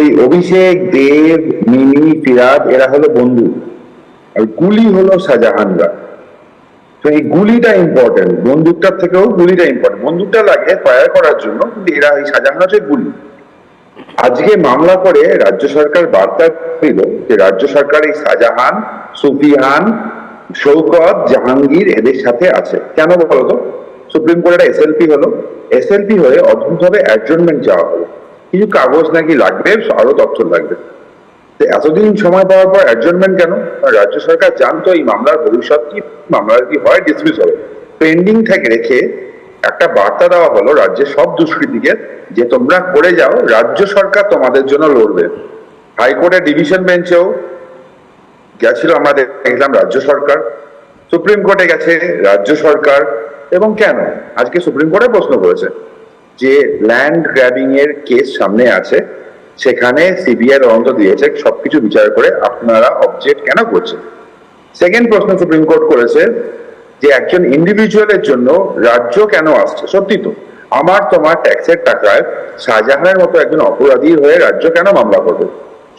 এই অভিষেক, দেব, মিমি, ফিরাদ, এরা হলো বন্ধু। আর গুলি হলো শাহজাহানরা। তো এই গুলিটা ইম্পর্টেন্ট বন্দুকটার থেকেও গুলিটা ইম্পর্টেন্ট বন্দুকটা লাগে ফায়ার করার জন্য, কিন্তু এরা এই শাহজাহান হচ্ছে গুলি। আজকে মামলা করে রাজ্য সরকার বার্তা দিল যে রাজ্য সরকার এই শাহজাহান সুফিহান শৌকত জাহাঙ্গীর এদের সাথে আছে। কেন বলতো? সুপ্রিম কোর্টে এসএলপি হলো। এস এসএলপি হয়ে অদ্ভুতভাবে অ্যাডজনমেন্ট চাওয়া হলো। কিছু কাগজ নাকি লাগবে? আরও তথ্য লাগবে। এতদিন সময় পাওয়ার পর অ্যাডজনমেন্ট কেন? রাজ্য সরকার জানতো এই মামলার ভবিষ্যৎ কি? মামলার কি হয়? ডিসমিস হবে। পেন্ডিং থেকে রেখে একটা বার্তা দেওয়া হলো রাজ্যের সব দুষ্কৃতীকে, যে তোমরা করে যাও, রাজ্য সরকার তোমাদের জন্য লড়বে। হাইকোর্টের ডিভিশন বেঞ্চেও গেছিল আমরা দেখলাম রাজ্য সরকার। সুপ্রিম কোর্টে গেছে রাজ্য সরকার। এবং কেন? আজকে সুপ্রিম কোর্টে প্রশ্ন করেছে। যে ল্যান্ড গ্র্যাবিং এর কেস সামনে আছে, সেখানে সিবিআই তদন্ত দিয়েছে, সবকিছু বিচার করে আপনারা অবজেক্ট কেন করছেন? সেকেন্ড প্রশ্ন সুপ্রিম কোর্ট করেছে যে একজন ইন্ডিভিজুয়ালের জন্য রাজ্য কেন আসছে? সত্যি তো, আমার তোমার ট্যাক্সের টাকায় শাহজাহানের মতো একজন অপরাধী হয়ে রাজ্য কেন মামলা করবে?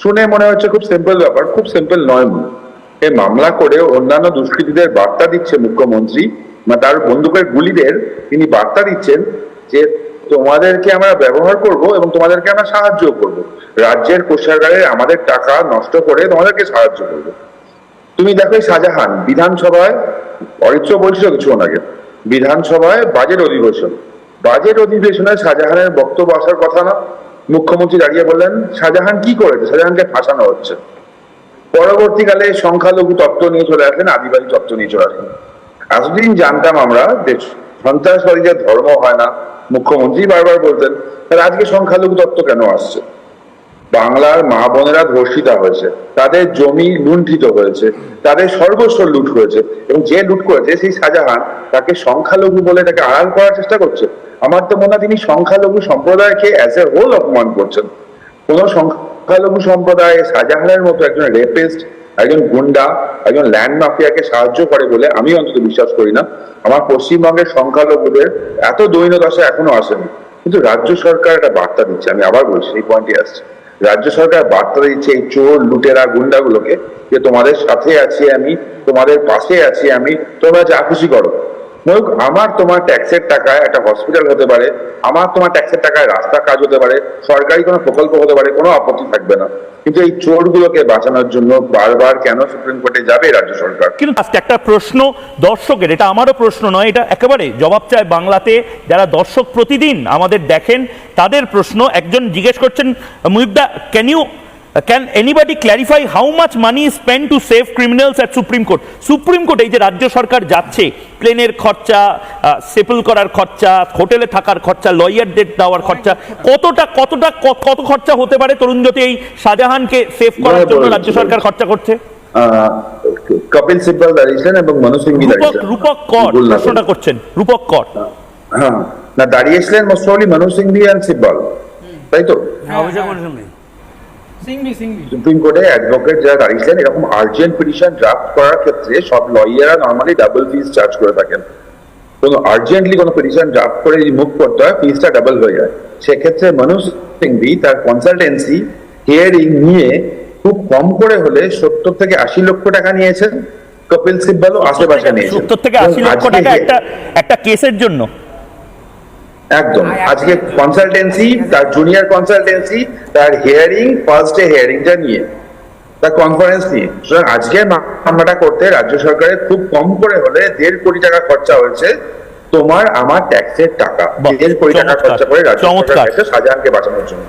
শুনে মনে হচ্ছে খুব সিম্পল ব্যাপার, খুব সিম্পল নয় এই মামলা করে অন্যান্য দুষ্কৃতীদের বার্তা দিচ্ছে মুখ্যমন্ত্রী, বা তার বন্দুকের গুলিদের তিনি বার্তা দিচ্ছেন যে তোমাদেরকে আমরা ব্যবহার করব এবং তোমাদেরকে আমরা সাহায্য করব। রাজ্যের কোষাগারে আমাদের টাকা নষ্ট করে তোমাদেরকে সাহায্য করব। তুমি দেখো শাহজাহান, বিধানসভায়, অরিত্র বলছিল কিছুক্ষণ আগে, বিধানসভায় বাজেট অধিবেশন। বাজেট অধিবেশনে শাহজাহানের বক্তব্য আসার কথা না। মুখ্যমন্ত্রী দাঁড়িয়ে বললেন, শাহজাহান কি করেছে? শাহজাহানকে ফাঁসানো হচ্ছে। পরবর্তীকালে সংখ্যালঘু তত্ত্ব নিয়ে চলে আসলেন, আদিবাসী তত্ত্ব নিয়ে চলে আসলেন। এতদিন জানতাম আমরা সন্ত্রাসবাদীদের ধর্ম হয় না মুখ্যমন্ত্রী বারবার বলতেন, তাহলে আজকে সংখ্যালঘু তত্ত্ব কেন আসছে? বাংলার মা বোনেরা ধর্ষিতা হয়েছে, তাদের জমি লুণ্ঠিত হয়েছে, তাদের সর্বস্ব লুট হয়েছে এবং যে লুট করেছে সেই শাহজাহান তাকে সংখ্যালঘু বলে তাকে আড়াল করার চেষ্টা করছে। আমার তো মনে হয় তিনি সংখ্যালঘু সম্প্রদায়কে অ্যাজ এ হোল অপমান করছেন। কোন সংখ্যালঘু সম্প্রদায় শাহজাহানের মতো একজন রেপিস্ট একজন গুন্ডা, একজন ল্যান্ড মাফিয়াকে সাহায্য করে বলে আমি অন্তত বিশ্বাস করি না। আমার পশ্চিমবঙ্গের সংখ্যালঘুদের এত দৈন দশা এখনও আসেনি। কিন্তু রাজ্য সরকার একটা বার্তা দিচ্ছে, আমি আবার বলছি, এই পয়েন্টে আসছে। রাজ্য সরকার বার্তা দিচ্ছে এই চোর লুটেরা গুন্ডাগুলোকে যে তোমাদের সাথে আছি আমি, তোমাদের পাশে আছি আমি, তোমরা যা খুশি করো। আমার তোমার ট্যাক্সের টাকায় একটা হসপিটাল হতে পারে, আমার তোমার ট্যাক্সের টাকায় রাস্তা কাজ হতে পারে, সরকারি কোনো প্রকল্প হতে পারে, কোনো আপত্তি থাকবে না। কিন্তু এই চোরগুলোকে বাঁচানোর জন্য বারবার কেন সুপ্রিম কোর্টে যাবে রাজ্য সরকার? কিন্তু একটা প্রশ্ন দর্শকের, এটা আমারও প্রশ্ন নয়, এটা একেবারে জবাব চায় বাংলাতে যারা দর্শক প্রতিদিন আমাদের দেখেন, তাদের প্রশ্ন একজন জিজ্ঞেস করছেন মুহিবদা can you can anybody clarify how much money spend to save criminals at supreme court supreme court এই যে রাজ্য সরকার যাচ্ছে প্লেনের খরচা সেপল করার খরচা হোটেলে থাকার খরচা লয়ারদের দেওয়ার খরচা কতটা কতটা কত খরচা হতে পারে? তরুণজ্যোতি এই শাহজাহানকে সেভ করার জন্য রাজ্য সরকার খরচা করছে? কপিল সিব্বল দাঁড়িয়েছিলেন এবং মনু সিংভি রূপক কর। প্রশ্নটা করছেন। রূপক কর। হ্যাঁ না দাঁড়িয়েছিলেন most probably Manu Singhvi and Sibal. তাই তো? অভিযোগ সিংবি সিংবি সুপ্রিম কোর্টে অ্যাডভোকেট যারা দাঁড়িয়েছিলেন এরকম আর্জেন্ট পিটিশন ড্রাফট করার ক্ষেত্রে সব লয়াররা নর্মালি ডাবল ফিস চার্জ করে থাকেন। কোনো আর্জেন্টলি কোনো পিটিশন ড্রাফট করে যদি মুভ করতে হয় ফিসটা ডাবল হয়ে যায়। সেক্ষেত্রে মনু সিংভি তার কনসালটেন্সি হিয়ারিং নিয়ে খুব কম করে হলে সত্তর থেকে আশি লক্ষ টাকা নিয়েছেন। কপিল সিব্বলও আশেপাশে নিয়েছেন সত্তর থেকে আশি লক্ষ টাকা একটা একটা কেসের জন্য। একদম। আজকে কনসালটেন্সি তার জুনিয়র কনসালটেন্সি তার হিয়ারিং ফার্স্ট ডে হিয়ারিংটা নিয়ে তার কনফারেন্স নিয়ে। সুতরাং আজকে মামলাটা করতে রাজ্য সরকারের খুব কম করে হলে দেড় কোটি টাকা খরচা হয়েছে তোমার আমার ট্যাক্সের টাকা। দেড় কোটি টাকা খরচা করে রাজ্য সরকারকে সরকার শাহজাহানকে বাঁচানোর জন্য।